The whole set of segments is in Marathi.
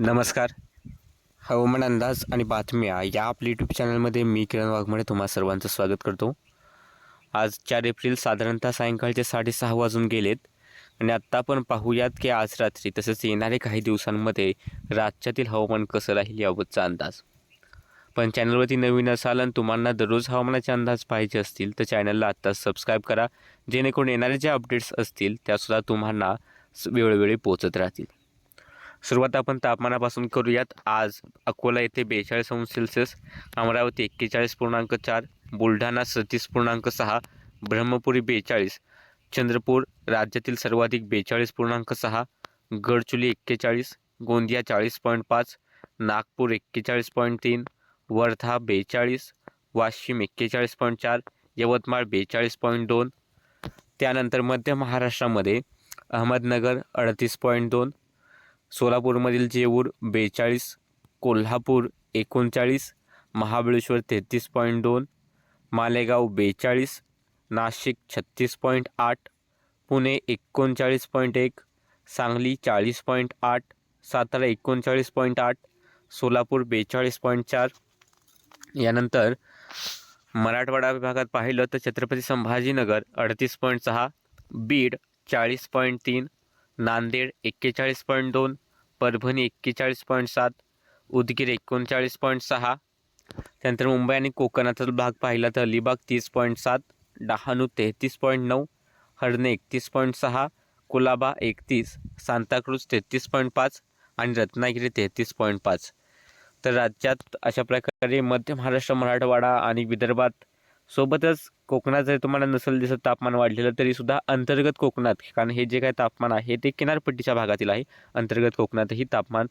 नमस्कार. हवामान अंदाज आणि बातम्या या आपल्या यूट्यूब चॅनलमध्ये मी किरण वाघमडे तुम्हा सर्वांचं स्वागत करतो. आज चार एप्रिल साधारणतः सायंकाळचे साडेसहा वाजून गेलेत आणि आत्ता आपण पाहूयात की आज रात्री तसेच येणारे काही दिवसांमध्ये राज्यातील हवामान कसं राहील याबाबतचा अंदाज. पण चॅनलवरती नवीन असाल आणि तुम्हाला दररोज हवामानाचे अंदाज पाहिजे असतील तर चॅनलला आत्ताच सबस्क्राईब करा. जेणेकरून येणारे जे अपडेट्स असतील त्यासुद्धा तुम्हाला वेळोवेळी पोचत राहतील. सुरुवात आपण तापमानापासून करूयात. आज अकोला येथे बेचाळीस अंश सेल्सिअस अमरावती एक्केचाळीस पूर्णांक चार बुलढाणा सतीस पूर्णांक सहा ब्रह्मपुरी बेचाळीस चंद्रपूर राज्यातील सर्वाधिक बेचाळीस पूर्णांक सहा गडचुली एक्केचाळीस गोंदिया चाळीस पॉईंट पाच नागपूर एक्केचाळीस पॉईंट तीन वर्धा बेचाळीस वाशिम एक्केचाळीस पॉईंट चार यवतमाळ बेचाळीस पॉईंट दोन. त्यानंतर मध्य महाराष्ट्रामध्ये अहमदनगर अडतीस पॉईंट दोन सोलापूरमधील जेऊर बेचाळीस कोल्हापूर एकोणचाळीस महाबळेश्वर तेहतीस पॉईंट दोन मालेगाव बेचाळीस नाशिक छत्तीस पॉईंट आठ पुणे एकोणचाळीस पॉईंट एक सांगली चाळीस पॉईंट आठ सातारा एकोणचाळीस पॉईंट आठ सोलापूर बेचाळीस पॉईंट चार. यानंतर मराठवाडा विभागात पाहिलं तर छत्रपती संभाजीनगर अडतीस पॉईंट सहा बीड चाळीस पॉईंट तीन नांदेड एक्केचाळीस पॉईंट दोन परभणी एक्केचाळीस पॉईंट सात उदगीर एकोणचाळीस पॉईंट सहा त्यानंतर मुंबई आणि कोकणाचा भाग पाहिला तर अलिबाग तीस पॉईंट सात डहाणू तेहतीस पॉईंट नऊ हरणे एकतीस पॉईंट सहा कुलाबा एकतीस सांताक्रूज तेहतीस पॉईंट पाच आणि रत्नागिरी तेहतीस पॉईंट पाच. तर राज्यात अशा प्रकारे मध्य महाराष्ट्र मराठवाडा आणि विदर्भात सोबतच कोकणात जरी तुम्हाला नसेल दिसत तापमान वाढलेलं तरीसुद्धा अंतर्गत कोकणात कारण हे जे काय तापमान आहे ते किनारपट्टीच्या भागातील आहे. अंतर्गत कोकणातही तापमान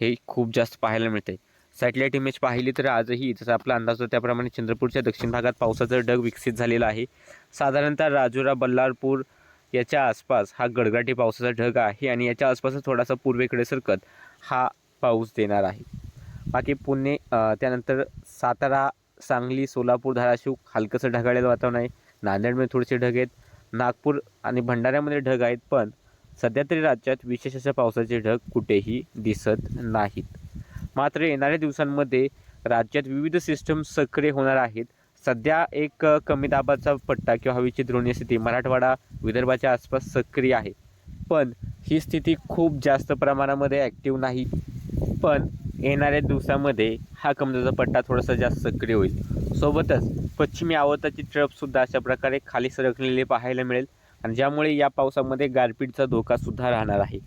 हे खूप जास्त पाहायला मिळते सॅटेलाईट इमेज पाहिली तर आजही जसं आपला अंदाज होता त्याप्रमाणे चंद्रपूरच्या दक्षिण भागात पावसाचा ढग विकसित झालेला आहे. साधारणतः राजुरा बल्लारपूर याच्या आसपास हा गडगडाटी पावसाचा ढग आहे आणि याच्या आसपासच थोडासा पूर्वेकडे सरकत हा पाऊस देणार आहे. बाकी पुणे त्यानंतर सातारा सांगली सोलापूर धाराशिव हलकंसं ढगाळलेलं वातावरण आहे. नांदेडमध्ये थोडेसे ढग आहेत. नागपूर आणि भंडाऱ्यामध्ये ढग आहेत पण सध्या तरी राज्यात विशेष अशा पावसाचे ढग कुठेही दिसत नाहीत. मात्र येणाऱ्या दिवसांमध्ये राज्यात विविध सिस्टम सक्रिय होणार आहेत. सध्या एक कमी दाबाचा पट्टा किंवा हवेची द्रोणी स्थिती मराठवाडा विदर्भाच्या आसपास सक्रिय आहे. पण ही स्थिती खूप जास्त प्रमाणामध्ये ॲक्टिव्ह नाही. पण येणाऱ्या दिवसामध्ये हा कमजोरचा पट्टा थोडासा जास्त सक्रिय होईल. सोबतच पश्चिमी आवर्ताची ट्रपसुद्धा अशा प्रकारे खाली सरकलेली पाहायला मिळेल आणि ज्यामुळे या पावसामध्ये गारपीटचा धोकासुद्धा राहणार आहे.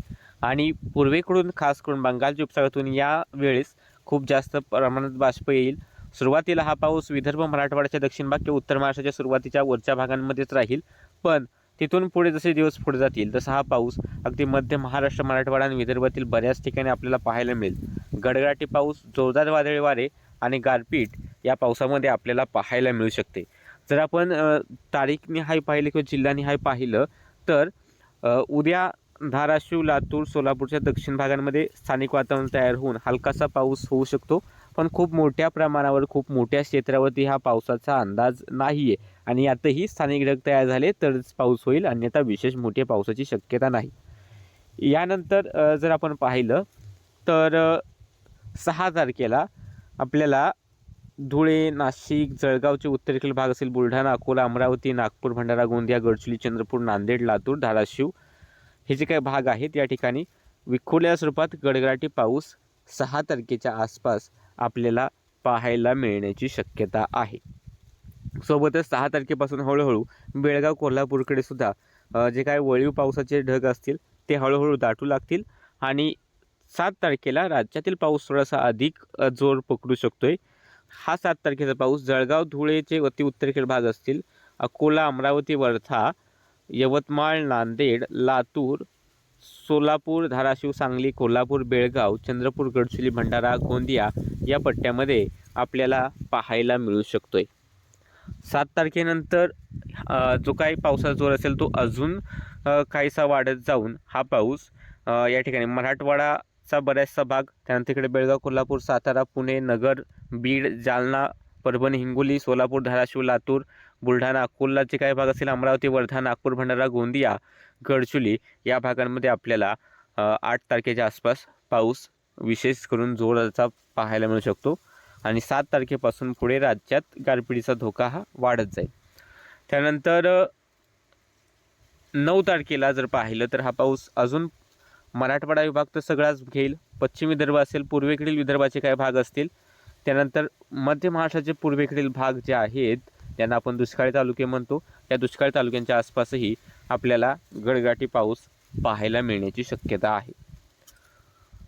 आणि पूर्वेकडून खास करून बंगालच्या उपसागरातून या वेळेस खूप जास्त प्रमाणात बाष्प येईल. सुरुवातीला हा पाऊस विदर्भ मराठवाड्याच्या दक्षिण भाग किंवा उत्तर महाराष्ट्राच्या सुरुवातीच्या वरच्या भागांमध्येच राहील. पण तिथून पुढे जसे दिवस पुढे जातील तसा हा पाऊस अगदी मध्य महाराष्ट्र मराठवाडा आणि विदर्भातील बऱ्याच ठिकाणी आपल्याला पाहायला मिळेल. गडगडाटी पाऊस जोरदार वादळी वारे आणि गारपीट या पावसामध्ये आपल्याला पाहायला मिळू शकते. जर आपण तारीखनिहाय पाहिलं किंवा जिल्हानिहाय पाहिलं तर उद्या धाराशिव लातूर सोलापूरच्या दक्षिण भागांमध्ये स्थानिक वातावरण तयार होऊन हलकासा पाऊस होऊ शकतो. पण खूप मोठ्या प्रमाणावर खूप मोठ्या क्षेत्रावरती हा पावसाचा अंदाज नाही आहे आणि यातही स्थानिक ढग तयार झाले तरच पाऊस होईल अन्यथा विशेष मोठ्या पावसाची शक्यता नाही. यानंतर जर आपण पाहिलं तर सहा तारखेला आपल्याला धुळे नाशिक जळगावचे उत्तरेकडील भाग असेल बुलढाणा अकोला अमरावती नागपूर भंडारा गोंदिया गडचिरोली चंद्रपूर नांदेड लातूर धाराशिव हे जे काही भाग आहेत या ठिकाणी विखुरल्या स्वरूपात गडगडाटी पाऊस सहा तारखेच्या आसपास आपल्याला पाहायला मिळण्याची शक्यता आहे. सोबतच सहा तारखेपासून हळूहळू बेळगाव कोल्हापूरकडे सुद्धा जे काय वळीव पावसाचे ढग असतील ते हळूहळू दाटू लागतील आणि सात तारखेला राज्यातील पाऊस थोडासा अधिक जोर पकडू शकतोय. हा सात तारखेचा पाऊस जळगाव धुळेचे अति उत्तरेकडील भाग असतील. अकोला अमरावती वर्धा यवतमाळ नांदेड लातूर सोलापूर धाराशिव सांगली कोल्हापूर बेळगाव चंद्रपूर गडचिरोली भंडारा गोंदिया या पट्ट्यामध्ये आपल्याला पाहायला मिळू शकतोय. सात तारखेनंतर जो काही पावसाचा जोर असेल तो अजून काहीसा वाढत जाऊन हा पाऊस या ठिकाणी मराठवाडा चा बऱ्याचसा भाग. त्यानंतर इकडे बेळगाव कोल्हापूर सातारा पुणे नगर बीड जालना परभणी हिंगोली सोलापूर धाराशिव लातूर बुलढाणा अकोलाचे काही भाग असेल अमरावती वर्धा नागपूर भंडारा गोंदिया गडचुली या भागांमध्ये आपल्याला आठ तारखेच्या आसपास पाऊस विशेष करून जोराचा पाहायला मिळू शकतो. आणि सात तारखेपासून पुढे राज्यात गारपिटीचा धोका हा वाढत जाईल. त्यानंतर नऊ तारखेला जर पाहिलं तर हा पाऊस अजून मराठवाडा विभाग तर सगळाच घेईल. पश्चिम विदर्भ असेल पूर्वेकडील विदर्भाचे काही भाग असतील. त्यानंतर मध्य महाराष्ट्राचे पूर्वेकडील भाग जे आहेत त्यांना आपण दुष्काळी तालुके म्हणतो या दुष्काळी तालुक्यांच्या आसपासही आपल्याला गडगाठी पाऊस पाहायला मिळण्याची शक्यता आहे.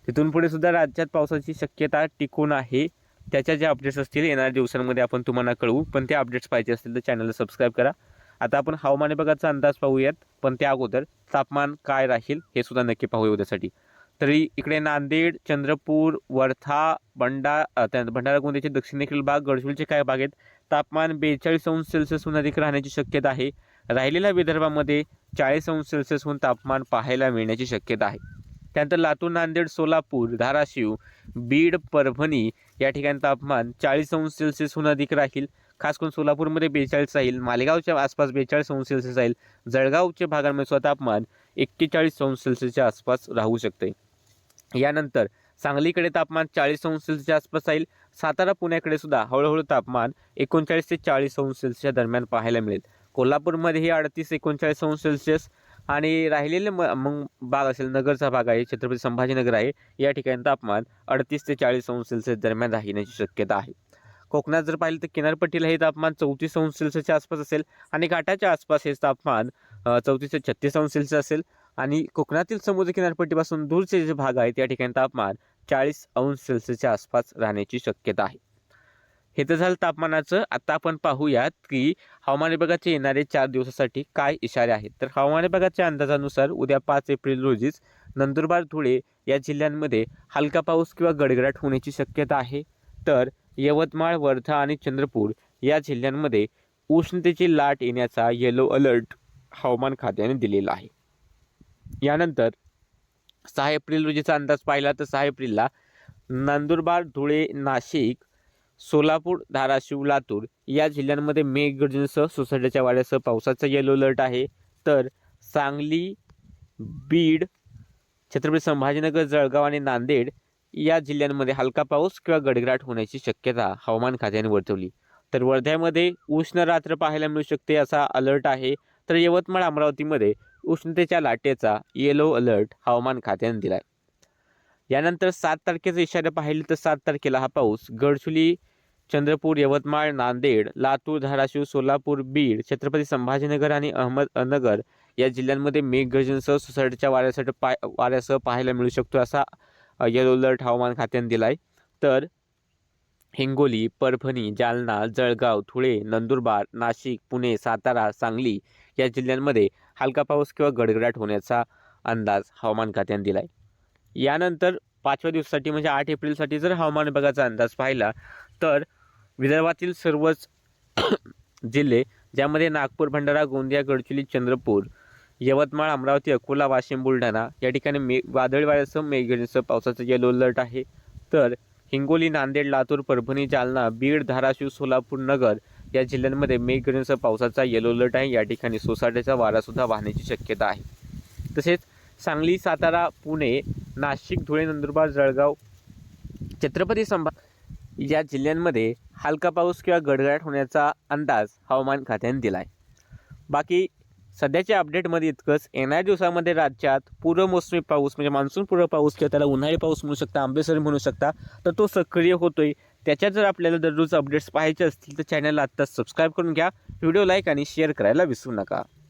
तिथून पुढे सुद्धा राज्यात पावसाची शक्यता टिकून आहे. त्याच्या ज्या अपडेट्स असतील येणाऱ्या दिवसांमध्ये आपण तुम्हाला कळवू. पण ते अपडेट्स पाहिजे असतील तर चॅनलला सबस्क्राईब करा. आता आपण हवामान विभागाचा अंदाज पाहूयात पण त्या अगोदर तापमान काय राहील हे सुद्धा नक्की पाहूया उद्यासाठी. तरी इकडे नांदेड चंद्रपूर वर्धा बंडा भंडारा गोंदियाचे दक्षिणेकडील भाग गडचिरोलीचे काय भाग आहेत? तापमान बेचाळीस अंश सेल्सिअसहून अधिक राहण्याची शक्यता आहे. राहिलेल्या विदर्भामध्ये चाळीस अंश सेल्सिअसहून तापमान पाहायला मिळण्याची शक्यता आहे. त्यानंतर लातूर नांदेड सोलापूर धाराशिव बीड परभणी या ठिकाणी तापमान चाळीस अंश सेल्सिअसहून अधिक राहील. खास करून सोलापूरमध्ये बेचाळीस राहील मालेगावच्या आसपास बेचाळीस अंश सेल्सिअस राहील जळगावच्या भागांमध्ये स्वतः तापमान एक्केचाळीस अंश सेल्सिअसच्या आसपास राहू शकते यानंतर सांगलीकडे तापमान चाळीस अंश सेल्सिअसच्या आसपास राहील सातारा पुण्याकडे सुद्धा हळूहळू तापमान एकोणचाळीस ते चाळीस अंश सेल्सिअसच्या दरम्यान पाहायला मिळेल. कोल्हापूरमध्येही अडतीस एकोणचाळीस अंश सेल्सिअस आणि राहिलेले म मग भाग असेल नगरचा भाग आहे छत्रपती संभाजीनगर आहे या ठिकाणी तापमान अडतीस ते चाळीस अंश सेल्सिअस दरम्यान राहण्याची शक्यता आहे. कोकणात जर पाहिलं तर किनारपट्टीला हे तापमान चौतीस अंश सेल्सिअसच्या आसपास असेल आणि घाटाच्या आसपास हे तापमान चौतीस ते छत्तीस अंश सेल्सिअस असेल. आणि कोकणातील समुद्र किनारपट्टीपासून दूरचे जे भाग आहेत या ठिकाणी तापमान चाळीस अंश सेल्सिअसच्या आसपास राहण्याची शक्यता आहे. हे तर झालं तापमानाचं. आता आपण पाहूयात की हवामान विभागाचे येणारे चार दिवसासाठी काय इशारे आहेत. तर हवामान विभागाच्या अंदाजानुसार उद्या पाच एप्रिल रोजीच नंदुरबार धुळे या जिल्ह्यांमध्ये हलका पाऊस किंवा गडगडाट होण्याची शक्यता आहे. तर यवतमाळ वर्धा आणि चंद्रपूर या जिल्ह्यांमध्ये उष्णतेची लाट येण्याचा येलो अलर्ट हवामान खात्याने दिलेला आहे. यानंतर सहा एप्रिल रोजीचा अंदाज पाहिला तर सहा एप्रिलला नंदुरबार धुळे नाशिक सोलापूर धाराशिव लातूर या जिल्ह्यांमध्ये मेघगर्जनेसह सोसाट्याच्या वाड्यासह पावसाचा येलो अलर्ट आहे. तर सांगली बीड छत्रपती संभाजीनगर जळगाव आणि नांदेड या जिल्ह्यांमध्ये हलका पाऊस किंवा गडगडाट होण्याची शक्यता हवामान खात्याने वर्तवली. तर वर्ध्यामध्ये उष्ण रात्र पाहायला मिळू शकते असा अलर्ट आहे. तर यवतमाळ अमरावतीमध्ये उष्णतेच्या लाटेचा येलो अलर्ट हवामान खात्याने दिला यानंतर सात तारखेचा इशारा पाहिले तर सात तारखेला हा पाऊस गडचुली चंद्रपूर यवतमाळ नांदेड लातूर धाराशिव सोलापूर बीड छत्रपती संभाजीनगर आणि अहमदनगर या जिल्ह्यांमध्ये मेघगर्जनसह सोसायटीच्या वाऱ्यासाठी पाय वाऱ्यासह पाहायला मिळू शकतो असा येलो अलर्ट हवामान खात्याने दिला आहे तर हिंगोली परभणी जालना जळगाव धुळे नंदुरबार नाशिक पुणे सातारा सांगली या जिल्ह्यांमध्ये हलका पाऊस किंवा गडगडाट होण्याचा अंदाज हवामान खात्याने दिला आहे यानंतर पाचव्या दिवसासाठी म्हणजे आठ एप्रिलसाठी जर हवामान विभागाचा अंदाज पाहिला तर विदर्भातील सर्वच जिल्हे ज्यामध्ये नागपूर भंडारा गोंदिया गडचिरोली चंद्रपूर यवतमाळ अमरावती अकोला वाशिम बुलढाणा या ठिकाणी मे वादळी वाऱ्यासह मेघगर्जनेसह पावसाचा येलो अलर्ट आहे. तर हिंगोली नांदेड लातूर परभणी जालना बीड धाराशिव सोलापूर नगर या जिल्ह्यांमध्ये मेघगर्जनेसह पावसाचा येलो अलर्ट आहे. या ठिकाणी सोसाट्याचा वारासुद्धा वाहण्याची शक्यता आहे. तसेच सांगली सातारा पुणे नाशिक धुळे नंदुरबार जळगाव छत्रपती संभा या जिल्ह्यांमध्ये हलका पाऊस किंवा गडगडाट होण्याचा अंदाज हवामान खात्याने दिला आहे बाकी सध्याच्या अपडेटमध्ये इतकंच. येणाऱ्या दिवसामध्ये राज्यात पूर्वमोसमी पाऊस म्हणजे मान्सून पूर्व पाऊस किंवा त्याला उन्हाळी पाऊस म्हणू शकता आंबेसरी म्हणू शकता तर तो सक्रिय होतोय. त्याच्यात जर आपल्याला दररोज अपडेट्स पाहायचे असतील तर चॅनलला आत्ताच सबस्क्राईब करून घ्या. व्हिडिओ लाईक आणि शेअर करायला विसरू नका.